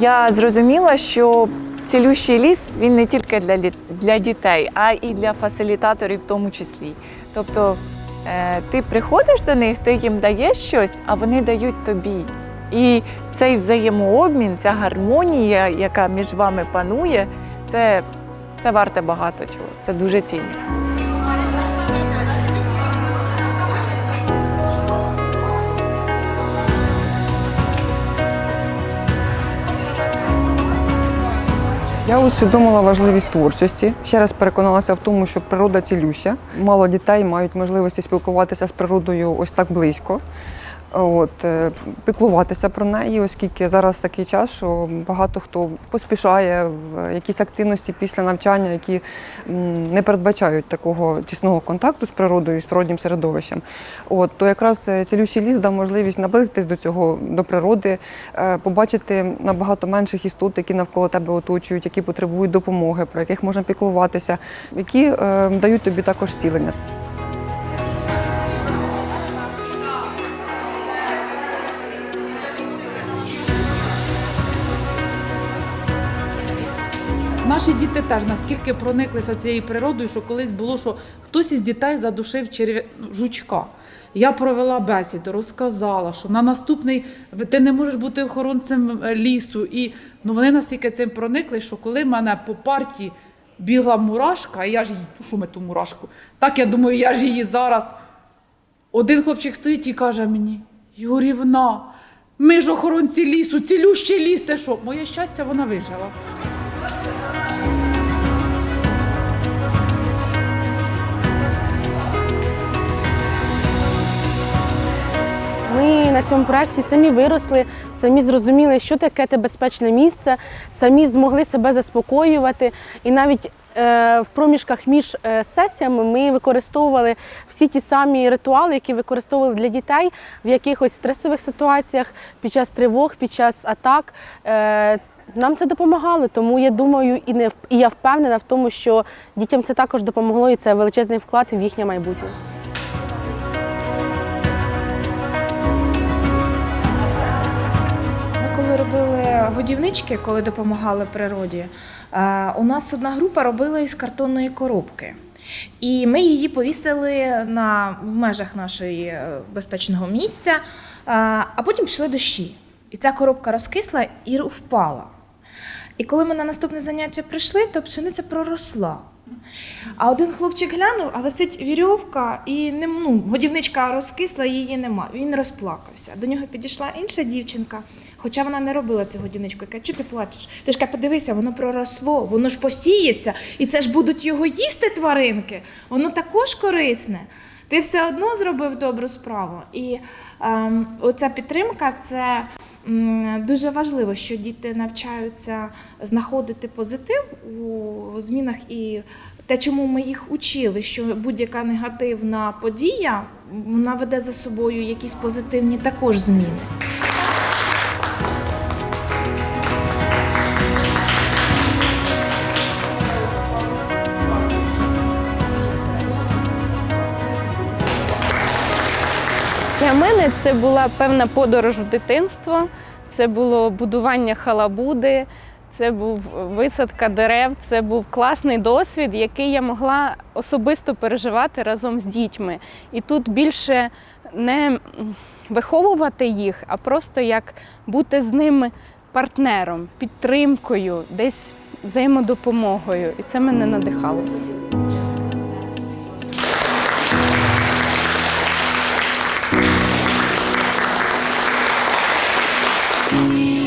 я зрозуміла, що цілющий ліс він не тільки для, для дітей, а і для фасилітаторів в тому числі. Тобто е, ти приходиш до них, ти їм даєш щось, а вони дають тобі. І цей взаємообмін, ця гармонія, яка між вами панує, це, це варте багато чого. Це дуже цінно. Я усвідомила важливість творчості. Ще раз переконалася в тому, що природа цілюща. Мало дітей мають можливості спілкуватися з природою ось так близько. От, е, піклуватися про неї, оскільки зараз такий час, що багато хто поспішає в якісь активності після навчання, які не передбачають такого тісного контакту з природою, і з природнім середовищем. От, то якраз е, цілющий ліс дав можливість наблизитись до цього, до природи, е, побачити набагато менших істот, які навколо тебе оточують, які потребують допомоги, про яких можна піклуватися, які дають тобі також зцілення. Наші діти теж наскільки прониклися цією природою, що колись було, що хтось із дітей задушив черв'я... ну, жучка. Я провела бесіду, розказала, що на наступний ти не можеш бути охоронцем е, лісу. І ну, вони настільки цим проникли, що коли в мене по парті бігла мурашка, і я ж її, ну, що ми ту мурашку, так я думаю, я ж її зараз. Один хлопчик стоїть і каже мені: Юрівна, ми ж охоронці лісу, цілющий ліс, ти що? Моє щастя, вона вижила. На цьому проєкті самі виросли, самі зрозуміли, що таке те безпечне місце, самі змогли себе заспокоювати. І навіть е, в проміжках між е, сесіями ми використовували всі ті самі ритуали, які використовували для дітей в якихось стресових ситуаціях, під час тривог, під час атак. Е, нам це допомагало, тому я думаю, і не і я впевнена в тому, що дітям це також допомогло, і це величезний вклад в їхнє майбутнє. Годівнички, коли допомагали природі, е, у нас одна група робила із картонної коробки. І ми її повісили на, в межах нашої е, безпечного місця, е, а потім пішли дощі. І ця коробка розкисла і впала. І коли ми на наступне заняття прийшли, то пшениця проросла. А один хлопчик глянув, а висить вірьовка, і не, ну, годівничка розкисла, її нема. Він розплакався. До нього підійшла інша дівчинка, хоча вона не робила цю годівничку. Каже, чого ти плачеш? Ти ж каже, подивися, воно проросло, воно ж посіється, і це ж будуть його їсти тваринки. Воно також корисне. Ти все одно зробив добру справу. І ем, оця підтримка це дуже важливо, що діти навчаються знаходити позитив у змінах і те, чому ми їх учили, що будь-яка негативна подія вона веде за собою якісь позитивні також зміни. Для мене це була певна подорож в дитинство, це було будування халабуди, це був висадка дерев, це був класний досвід, який я могла особисто переживати разом з дітьми. І тут більше не виховувати їх, а просто як бути з ними партнером, підтримкою, десь взаємодопомогою. І це мене надихало. you.